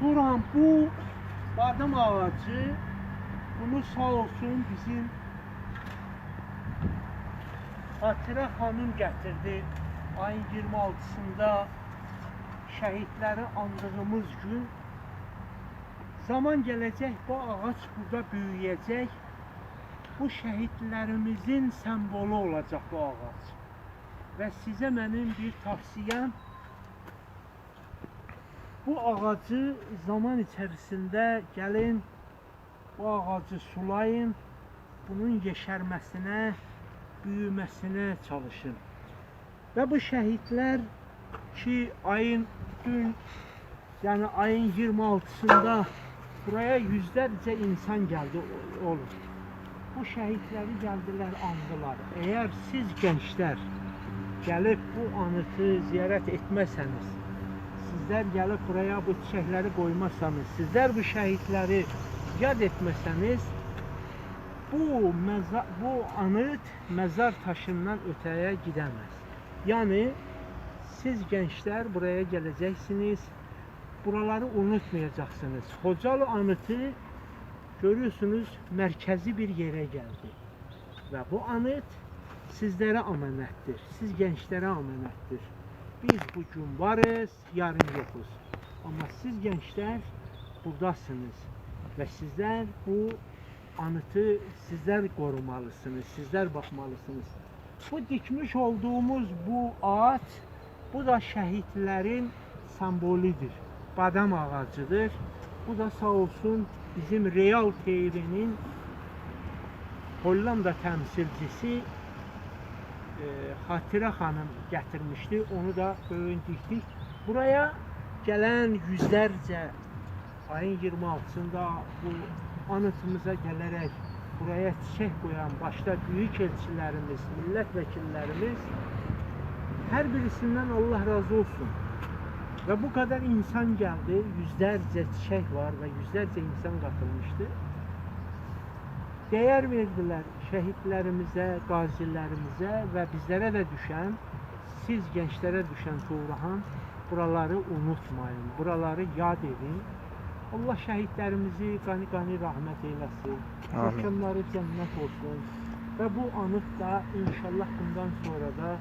Turan bu badem ağacı bunu sağ olsun bizim Hatire Hanım getirdi. Ayın 26'sında şehitleri andığımız gün zaman gelecek bu ağaç burada büyüyecek. Bu şehitlerimizin sembolü olacak bu ağaç. Ve size benim bir tavsiyem bu ağacı zaman içerisinde gelin bu ağacı sulayın. Bunun yeşermesine, büyümesine çalışın. Ve bu şehitler ki ayın dün yani ayın 26'sında buraya yüzlerce insan geldi o- olur. Bu şehitleri geldiler andılar. Eğer siz gençler gelip bu anıtı ziyaret etmezseniz, sizler gelip buraya bu çiçekleri koymazsanız, sizler bu şehitleri yad etmezseniz, bu meza bu anıt mezar taşından öteye gidemez. Yani siz gençler buraya geleceksiniz. Buraları unutmayacaksınız. Hocalı anıtı görüyorsunuz merkezi bir yere geldi. Ve bu anıt sizlere amanettir. Siz gençlere amanettir. Biz bugün varız, yarın yokuz. Ama siz gençler buradasınız. Ve sizler bu anıtı sizler korumalısınız. Sizler bakmalısınız. Bu dikmiş olduğumuz bu ağaç bu da şehitlerin sembolüdür. Badam ağacıdır. Bu da sağ olsun bizim Real TV'nin Hollanda temsilcisi Hatire Hanım getirmişti. Onu da diktik. Buraya gelen yüzlerce ayın 26'sında bu anıtımıza gelerek buraya çiçek koyan başta büyük elçilerimiz, milletvekillerimiz her birisinden Allah razı olsun. Ve bu kadar insan geldi, yüzlerce çiçek var ve yüzlerce insan katılmıştı. Değer verdiler şehitlerimize, gazilerimize ve bizlere de düşen, siz gençlere düşen Tuğrahan, buraları unutmayın, buraları yad edin. Allah şehitlerimizi gani gani rahmet eylesin. Mekanları cennet olsun. Ve bu anıt da inşallah bundan sonra da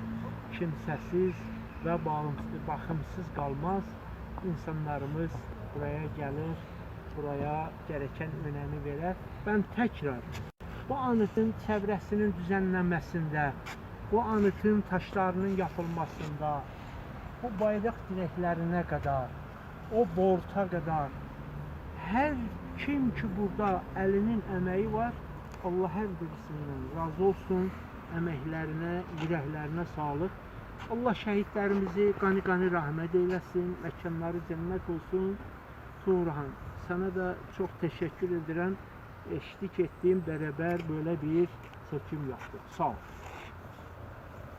kimsesiz ve bağımsız, bakımsız kalmaz. İnsanlarımız buraya gelir, buraya gereken önemi verir. Ben tekrar bu anıtın çevresinin düzenlenmesinde, bu anıtın taşlarının yapılmasında, bu bayrak direklerine kadar, o borta kadar her kim ki burada elinin emeği var, Allah her birisinden razı olsun. Emeklerine, yüreklerine sağlık. Allah şehitlerimizi gani gani rahmet eylesin. Mekanları cennet olsun. Tuğrahan, sana da çok teşekkür ederim. Eşlik ettiğim beraber böyle bir seçim yaptık. Sağ ol.